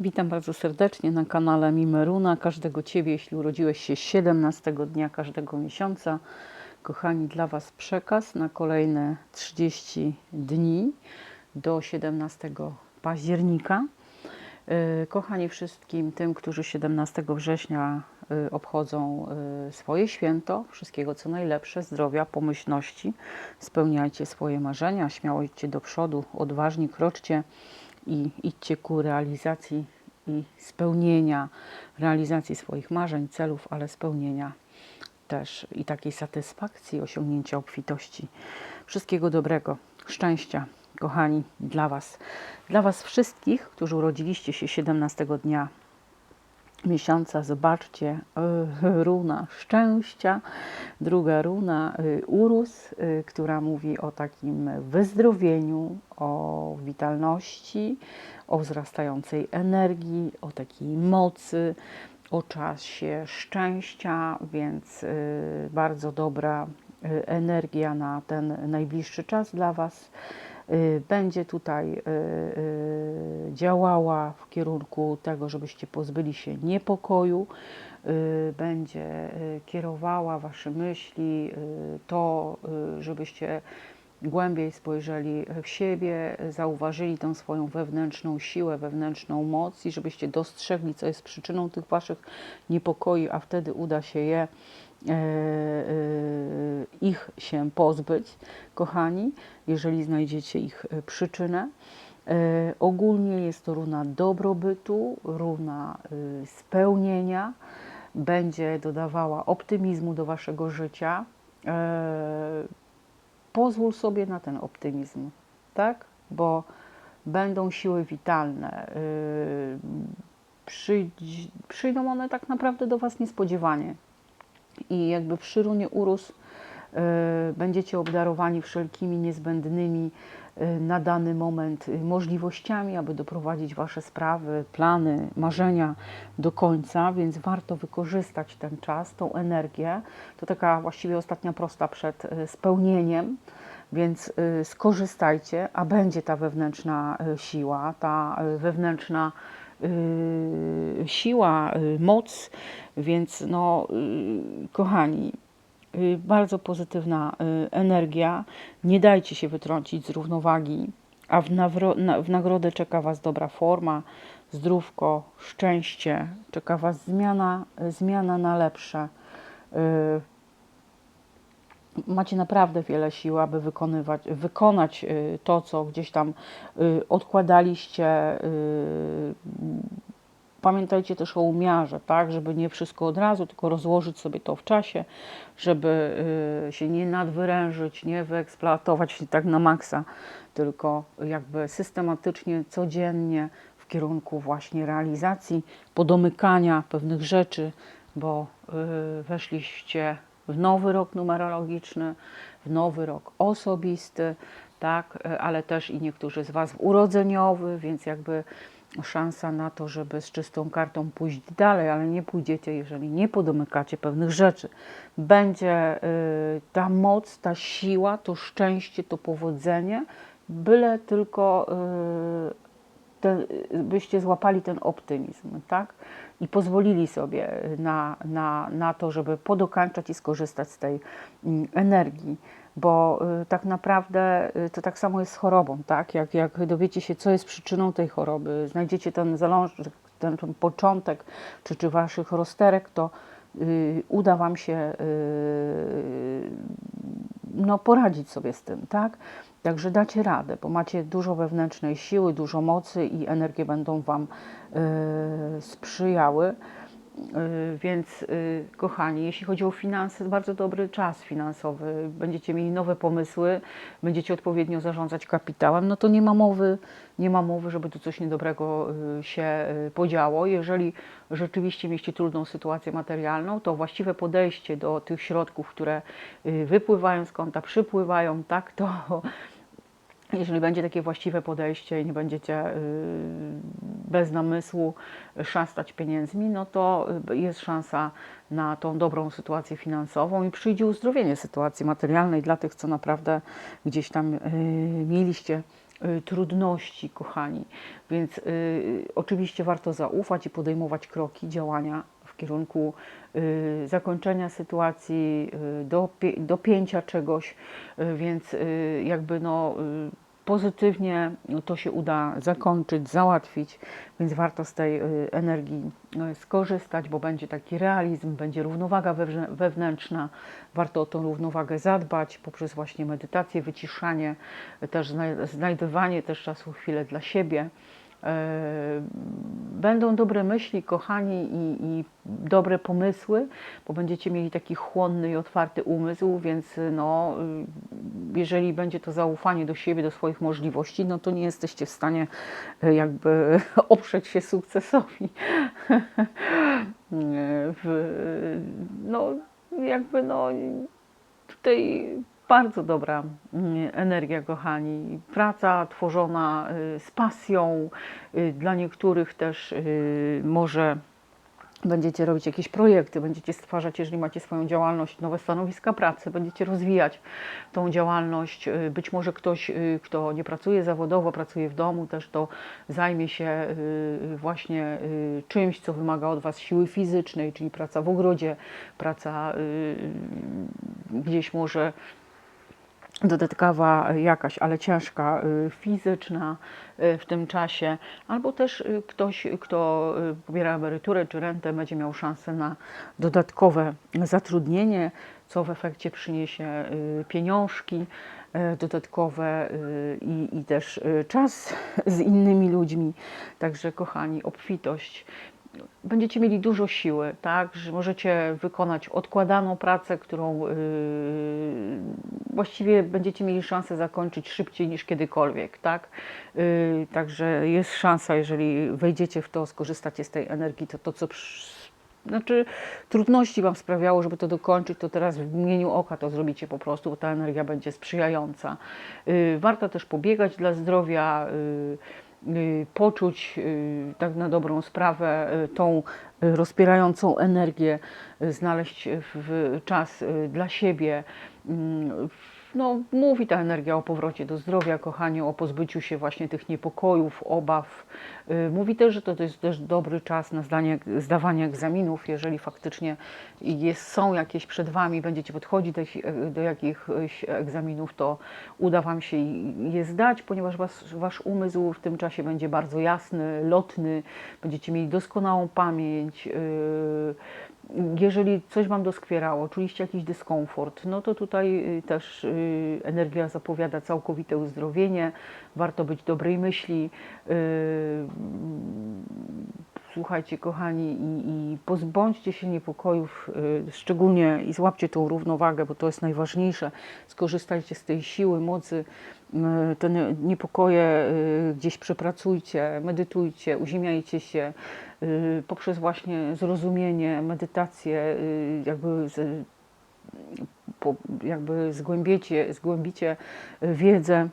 Witam bardzo serdecznie na kanale Mimeruna. Każdego Ciebie, jeśli urodziłeś się 17 dnia każdego miesiąca. Kochani, dla Was przekaz na kolejne 30 dni do 17 października. Yy, Kochani, wszystkim tym, którzy 17 września yy, obchodzą yy, swoje święto, wszystkiego co najlepsze, zdrowia, pomyślności. Spełniajcie swoje marzenia, śmiało idźcie do przodu, odważnie kroczcie i idźcie ku realizacji i spełnienia, realizacji swoich marzeń, celów, ale spełnienia też i takiej satysfakcji, osiągnięcia obfitości. Wszystkiego dobrego, szczęścia, kochani, dla Was. Dla Was wszystkich, którzy urodziliście się 17 dnia miesiąca, zobaczcie, y, runa szczęścia, druga runa y, urus, y, która mówi o takim wyzdrowieniu, o witalności, o wzrastającej energii, o takiej mocy, o czasie szczęścia, więc bardzo dobra energia na ten najbliższy czas dla Was będzie tutaj y, y, działała w kierunku tego, żebyście pozbyli się niepokoju, y, będzie y, kierowała Wasze myśli, y, to, y, żebyście głębiej spojrzeli w siebie, zauważyli tą swoją wewnętrzną siłę, wewnętrzną moc i żebyście dostrzegli, co jest przyczyną tych Waszych niepokoi, a wtedy uda się je ich się pozbyć, kochani, jeżeli znajdziecie ich e, przyczynę. E, Ogólnie jest to runa dobrobytu, runa spełnienia, będzie dodawała optymizmu do waszego życia. E, Pozwól sobie na ten optymizm, tak? Bo będą siły witalne. przyjdą one tak naprawdę do Was niespodziewanie i jakby przy runie urósł y, będziecie obdarowani wszelkimi niezbędnymi y, na dany moment y, możliwościami, aby doprowadzić Wasze sprawy, plany, marzenia do końca, więc warto wykorzystać ten czas, tą energię. To taka właściwie ostatnia prosta przed spełnieniem, więc skorzystajcie, a będzie ta wewnętrzna siła, ta wewnętrzna siła, y, moc, więc no, y, kochani, y, bardzo pozytywna y, energia. Nie dajcie się wytrącić z równowagi, a w, na, w nagrodę czeka Was dobra forma, zdrówko, szczęście, czeka Was zmiana, y, zmiana na lepsze. Macie naprawdę wiele sił, aby wykonywać, wykonać y, to, co gdzieś tam y, odkładaliście. y, Pamiętajcie też o umiarze, tak, żeby nie wszystko od razu, tylko rozłożyć sobie to w czasie, żeby się nie nadwyrężyć, nie wyeksploatować tak na maksa, tylko jakby systematycznie, codziennie w kierunku właśnie realizacji, podomykania pewnych rzeczy, bo weszliście w nowy rok numerologiczny, w nowy rok osobisty, tak, y, ale też i niektórzy z Was w urodzeniowy, więc jakby szansa na to, żeby z czystą kartą pójść dalej, ale nie pójdziecie, jeżeli nie podomykacie pewnych rzeczy. Będzie y, ta moc, ta siła, to szczęście, to powodzenie, byle tylko y, ten, byście złapali ten optymizm, tak? I pozwolili sobie na, na, na to, żeby podokańczać i skorzystać z tej mm, energii. Bo y, tak naprawdę y, to tak samo jest z chorobą, tak? Jak, jak dowiecie się, co jest przyczyną tej choroby, znajdziecie ten zalążek, ten, ten początek, czy, czy waszych rozterek, to y, uda wam się no, poradzić sobie z tym, tak? Także dacie radę, bo macie dużo wewnętrznej siły, dużo mocy i energie będą Wam y, sprzyjały. Y, Więc, y, kochani, jeśli chodzi o finanse, bardzo dobry czas finansowy. Będziecie mieli nowe pomysły, będziecie odpowiednio zarządzać kapitałem, no to nie ma mowy, nie ma mowy, żeby tu coś niedobrego się podziało. Jeżeli rzeczywiście mieliście trudną sytuację materialną, to właściwe podejście do tych środków, które wypływają z konta, przypływają, tak, to jeżeli będzie takie właściwe podejście i nie będziecie y, bez namysłu szastać pieniędzmi, no to y, jest szansa na tą dobrą sytuację finansową i przyjdzie uzdrowienie sytuacji materialnej dla tych, co naprawdę gdzieś tam y, mieliście trudności, kochani. Więc oczywiście warto zaufać i podejmować kroki, działania w kierunku zakończenia sytuacji, dopięcia czegoś, więc jakby no pozytywnie to się uda zakończyć, załatwić, więc warto z tej y, energii y, skorzystać, bo będzie taki realizm, będzie równowaga wewnę- wewnętrzna. Warto o tą równowagę zadbać poprzez właśnie medytację, wyciszanie, y, też znaj- znajdywanie też czasu chwilę dla siebie. E, Będą dobre myśli, kochani, i, i dobre pomysły, bo będziecie mieli taki chłonny i otwarty umysł, więc no, y, jeżeli będzie to zaufanie do siebie, do swoich możliwości, no to nie jesteście w stanie y, jakby oprzeć się sukcesowi. w, no, jakby no, tutaj bardzo dobra mm, energia, kochani. Praca tworzona y, z pasją, y, dla niektórych też y, może będziecie robić jakieś projekty, będziecie stwarzać, jeżeli macie swoją działalność, nowe stanowiska pracy, będziecie rozwijać tą działalność. Być może ktoś, kto nie pracuje zawodowo, pracuje w domu, też to zajmie się właśnie czymś, co wymaga od Was siły fizycznej, czyli praca w ogrodzie, praca gdzieś może dodatkowa jakaś, ale ciężka, y, fizyczna y, w tym czasie, albo też y, ktoś, kto pobiera emeryturę czy rentę, będzie miał szansę na dodatkowe zatrudnienie, co w efekcie przyniesie pieniążki dodatkowe i, i też czas z innymi ludźmi. Także kochani, obfitość będziecie mieli dużo siły, tak, że możecie wykonać odkładaną pracę, którą yy, właściwie będziecie mieli szansę zakończyć szybciej niż kiedykolwiek, tak. Yy, także jest szansa, jeżeli wejdziecie w to, skorzystacie z tej energii, to to, co znaczy trudności Wam sprawiało, żeby to dokończyć, to teraz w mgnieniu oka to zrobicie po prostu, bo ta energia będzie sprzyjająca. Yy, warto też pobiegać dla zdrowia, yy, poczuć yy, tak na dobrą sprawę yy, tą rozpierającą energię, znaleźć w, czas dla siebie. No, mówi ta energia o powrocie do zdrowia, kochaniu, o pozbyciu się właśnie tych niepokojów, obaw. Yy, Mówi też, że to, to jest też dobry czas na zdanie, zdawanie egzaminów, jeżeli faktycznie jest, są jakieś przed Wami, będziecie podchodzić do, do jakichś egzaminów, to uda Wam się je zdać, ponieważ was, Wasz umysł w tym czasie będzie bardzo jasny, lotny, będziecie mieli doskonałą pamięć. Yy, jeżeli coś Wam doskwierało, czuliście jakiś dyskomfort, no to tutaj y, też y, energia zapowiada całkowite uzdrowienie. Warto być dobrej myśli. Słuchajcie, kochani, i, i pozbądźcie się niepokojów, y, szczególnie i złapcie tą równowagę, bo to jest najważniejsze. Skorzystajcie z tej siły, mocy. y, Te nie- niepokoje y, gdzieś przepracujcie, medytujcie, uziemiajcie się y, poprzez właśnie zrozumienie, medytację, y, jakby z, jakby zgłębiecie, zgłębicie y, wiedzę,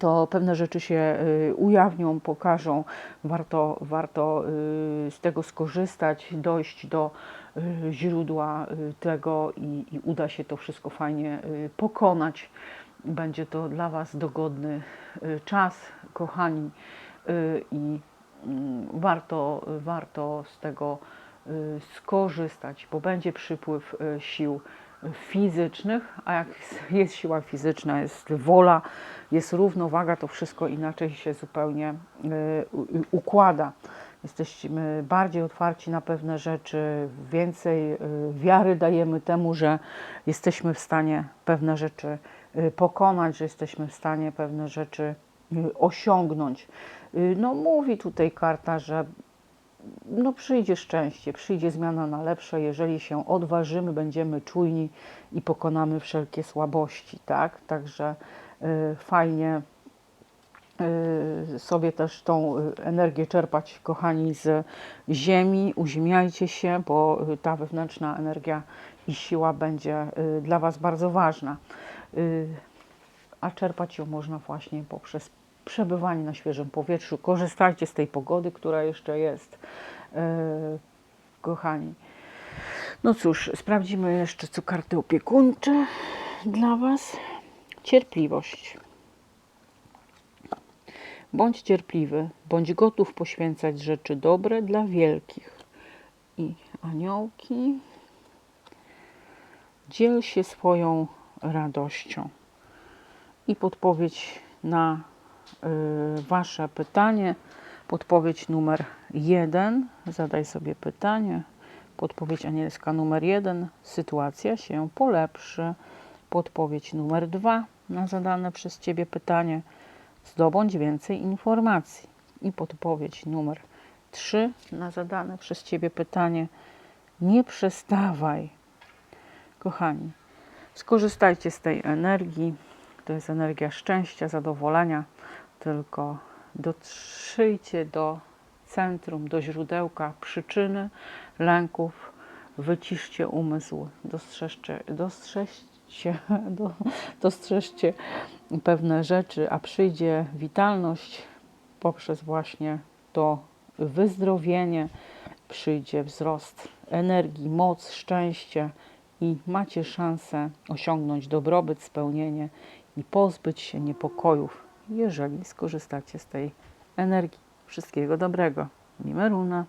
to pewne rzeczy się y, ujawnią, pokażą. Warto, warto y, z tego skorzystać, dojść do y, źródła tego i, i uda się to wszystko fajnie pokonać. Będzie to dla Was dogodny czas, kochani, i mm, warto, warto z tego skorzystać, bo będzie przypływ sił fizycznych, a jak jest siła fizyczna, jest wola, jest równowaga, to wszystko inaczej się zupełnie y, układa. Jesteśmy bardziej otwarci na pewne rzeczy, więcej y, wiary dajemy temu, że jesteśmy w stanie pewne rzeczy y, pokonać, że jesteśmy w stanie pewne rzeczy osiągnąć. No mówi tutaj karta, że no przyjdzie szczęście, przyjdzie zmiana na lepsze, jeżeli się odważymy, będziemy czujni i pokonamy wszelkie słabości, tak? Także y, fajnie y, sobie też tą y, energię czerpać, kochani, z ziemi, uziemiajcie się, bo ta wewnętrzna energia i siła będzie y, dla Was bardzo ważna. Y, a czerpać ją można właśnie poprzez przebywanie na świeżym powietrzu. Korzystajcie z tej pogody, która jeszcze jest, yy, kochani. No cóż, sprawdzimy jeszcze, co karty opiekuńcze dla Was. Cierpliwość. Bądź cierpliwy, bądź gotów poświęcać rzeczy dobre dla wielkich. I aniołki, dziel się swoją radością. I podpowiedź na Wasze pytanie, podpowiedź numer jeden. Zadaj sobie pytanie. Podpowiedź anielska numer jeden. Sytuacja się polepszy. Podpowiedź numer dwa na zadane przez Ciebie pytanie. Zdobądź więcej informacji. I podpowiedź numer trzy na zadane przez Ciebie pytanie. Nie przestawaj. Kochani, skorzystajcie z tej energii. To jest energia szczęścia, zadowolenia. Tylko dotrzyjcie do centrum, do źródełka przyczyny lęków. Wyciszcie umysł, dostrzeżcie, dostrzeżcie, do, dostrzeżcie pewne rzeczy, a przyjdzie witalność poprzez właśnie to wyzdrowienie, przyjdzie wzrost energii, moc, szczęście i macie szansę osiągnąć dobrobyt, spełnienie i pozbyć się niepokojów, jeżeli skorzystacie z tej energii. Wszystkiego dobrego. Mimeruna.